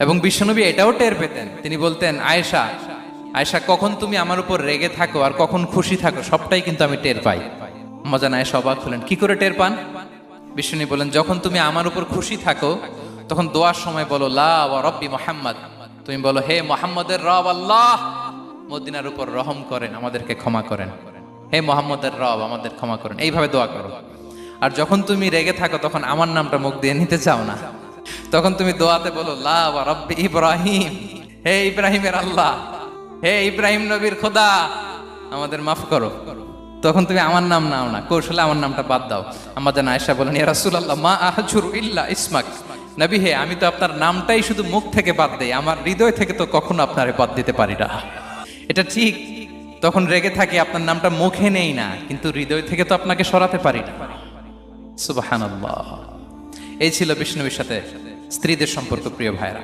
এবং বিশ্বনবী এটাও টের পেতেন। তিনি বলতেন, আয়েশা আয়েশা, কখন তুমি আমার উপর রেগে থাকো আর কখন খুশি থাকো, সবটাই কিন্তু আমি টের পাই। মজা আয়েশা অবাক হলেন, কি করে টের পান? বিষ্ণু বলেন যখন তুমি আমার উপর খুশি থাকো, তখন দোয়ার সময় বলো, লা মোহাম্মদ। তুমি বলো, হে মোহাম্মদের রব আল্লাহ! মদিনার উপর রহম করেন, আমাদেরকে ক্ষমা করেন। হে মোহাম্মদের রব, আমাদের ক্ষমা করেন। এইভাবে দোয়া করো। আর যখন তুমি রেগে থাকো, তখন আমার নামটা মুখ দিয়ে নিতে চাও না। তখন তুমি দোয়াতে বলো, লা ইব্রাহিম। হে ইব্রাহিমের আল্লাহ, হে ইব্রাহিম নবীর খোদা, আমাদের মাফ করো। তখন তুমি আমার নাম নাও না, কৌশলে আমার নামটা বাদ দাও। আমাদের আয়েশা বলেন, ইয়া রাসূলুল্লাহ, মা আহজুর ইল্লা ইসমাক। নবী হে, আমি তো আপনার নামটাই শুধু মুখ থেকে বাদ দেই, আমার হৃদয় থেকে তো কখনো আপনারে বাদ দিতে পারি না। এটা ঠিক, তখন রেগে থাকি, আপনার নামটা মুখে নেই না, কিন্তু হৃদয় থেকে তো আপনাকে সরাতে পারি না। সুবহানাল্লাহ। এই ছিল বিষ্ণবীর সাথে স্ত্রীদের সম্পর্ক প্রিয় ভাইরা